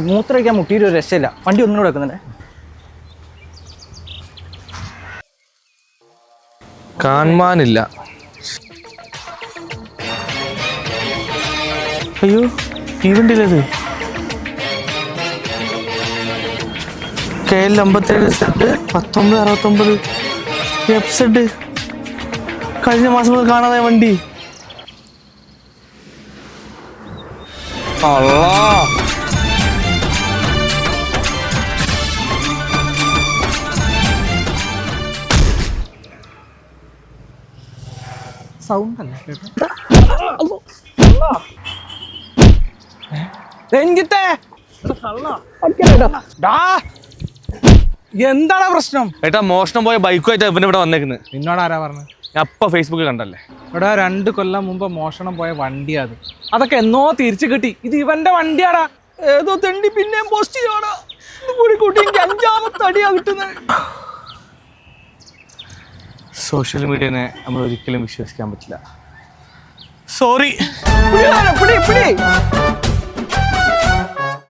മൂത്രമൊഴിക്കാൻ മുട്ടിയിട്ട് ഒരു രക്ഷയില്ല. വണ്ടി ഒന്നുകൂടെ വെക്കുന്നുണ്ടേ. കാണാനില്ല അയ്യോ ഈ വണ്ടിയിലത് കെ എൽ അമ്പത്തേഴ് സെഡ് പത്തൊമ്പത് അറുപത്തൊമ്പത് എഫ് സെഡ് കഴിഞ്ഞ മാസം മുതൽ കാണാതെ വണ്ടി. അള്ളാ. സൗണ്ട് അല്ല രഞ്ജിത്തെ. എന്താണ് പ്രശ്നം? ഏട്ടാ മോഷണം പോയ ബൈക്കുമായിട്ട് ഇവൻ ഇവിടെ വന്നേക്കുന്നത് നിന്നോട് ആരാ പറഞ്ഞത് ഞാൻ അപ്പ ഫേസ്ബുക്കിൽ കണ്ടല്ലേ? ഇവിടെ രണ്ട് കൊല്ലം മുമ്പ് മോഷണം പോയ വണ്ടിയാ അത്. അതൊക്കെ എന്നോ തിരിച്ചു കിട്ടി. ഇത് ഇവന്റെ വണ്ടിയാടാ. ഏതോ തെണ്ടി പിന്നെയും പോസ്റ്റ് ചെയ്യാടാ കൂടി കൂട്ടി എനിക്ക് അഞ്ചാമത്തെ അടിയാ കിട്ടുന്നത് സോഷ്യൽ മീഡിയനെ നമ്മൾ ഒരിക്കലും വിശ്വസിക്കാൻ പറ്റില്ല. സോറി.